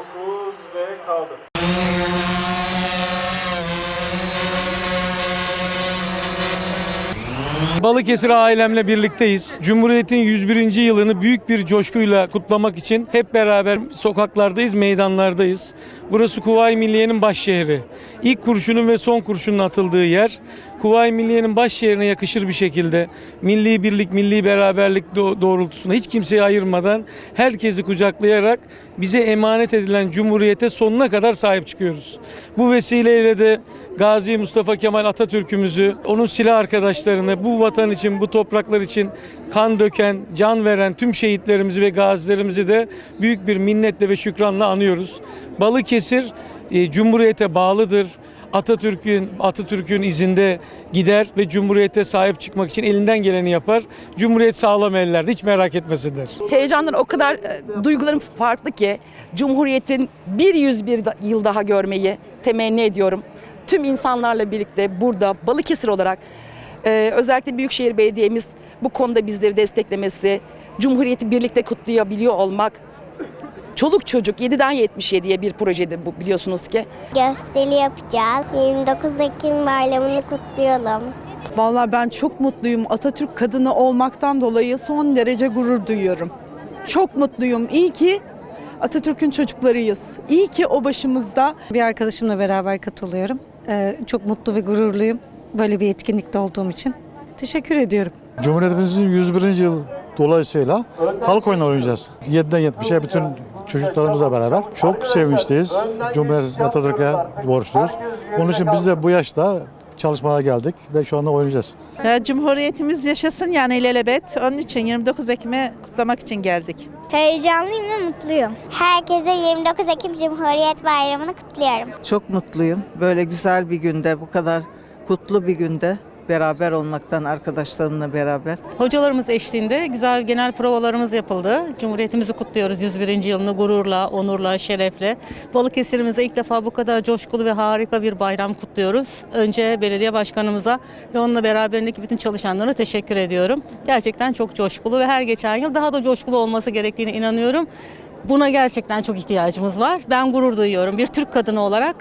9 ve kaldım. Balıkesir ailemle birlikteyiz. Cumhuriyet'in 101. yılını büyük bir coşkuyla kutlamak için hep beraber sokaklardayız, meydanlardayız. Burası Kuvayi Milliye'nin baş şehri. İlk kurşunun ve son kurşunun atıldığı yer. Kuvayi Milliye'nin baş şehrine yakışır bir şekilde milli birlik, milli beraberlik do- doğrultusunda hiç kimseyi ayırmadan herkesi kucaklayarak bize emanet edilen Cumhuriyet'e sonuna kadar sahip çıkıyoruz. Bu vesileyle de Gazi Mustafa Kemal Atatürk'ümüzü, onun silah arkadaşlarını, bu vatan için, bu topraklar için kan döken, can veren tüm şehitlerimizi ve gazilerimizi de büyük bir minnetle ve şükranla anıyoruz. Balıkesir e, Cumhuriyet'e bağlıdır. Atatürk'ün Atatürk'ün izinde gider ve Cumhuriyet'e sahip çıkmak için elinden geleni yapar. Cumhuriyet sağlam ellerde hiç merak etmesinler. Heyecandan o kadar e, duygularım farklı ki Cumhuriyet'in bir yüz bir da- yıl daha görmeyi temenni ediyorum. Tüm insanlarla birlikte burada Balıkesir olarak e, özellikle Büyükşehir Belediye'miz bu konuda bizleri desteklemesi, Cumhuriyeti birlikte kutlayabiliyor olmak Çoluk çocuk 7'den 77'ye bir projede bu biliyorsunuz ki. Gösteri yapacağız. 29 Ekim bayramını kutlayalım. Vallahi ben çok mutluyum. Atatürk kadını olmaktan dolayı son derece gurur duyuyorum. Çok mutluyum. İyi ki Atatürk'ün çocuklarıyız. İyi ki o başımızda. Bir arkadaşımla beraber katılıyorum. Ee, çok mutlu ve gururluyum böyle bir etkinlikte olduğum için. Teşekkür ediyorum. Cumhuriyetimizin 101. yıl dolayısıyla halk oyunu oynayacağız. 7'den 70'e bütün çocuklarımızla beraber. Çok sevinçliyiz. Cumhuriyet Atatürk'e borçluyuz. Onun için biz de bu yaşta çalışmalara geldik ve şu anda oynayacağız. Ya, Cumhuriyetimiz yaşasın yani ilelebet. Onun için 29 Ekim'i kutlamak için geldik. Heyecanlıyım ve mutluyum. Herkese 29 Ekim Cumhuriyet Bayramını kutluyorum. Çok mutluyum. Böyle güzel bir günde, bu kadar kutlu bir günde beraber olmaktan arkadaşlarımla beraber. Hocalarımız eşliğinde güzel genel provalarımız yapıldı. Cumhuriyetimizi kutluyoruz 101. yılını gururla, onurla, şerefle. Balıkesir'imize ilk defa bu kadar coşkulu ve harika bir bayram kutluyoruz. Önce belediye başkanımıza ve onunla beraberindeki bütün çalışanlara teşekkür ediyorum. Gerçekten çok coşkulu ve her geçen yıl daha da coşkulu olması gerektiğine inanıyorum. Buna gerçekten çok ihtiyacımız var. Ben gurur duyuyorum bir Türk kadını olarak.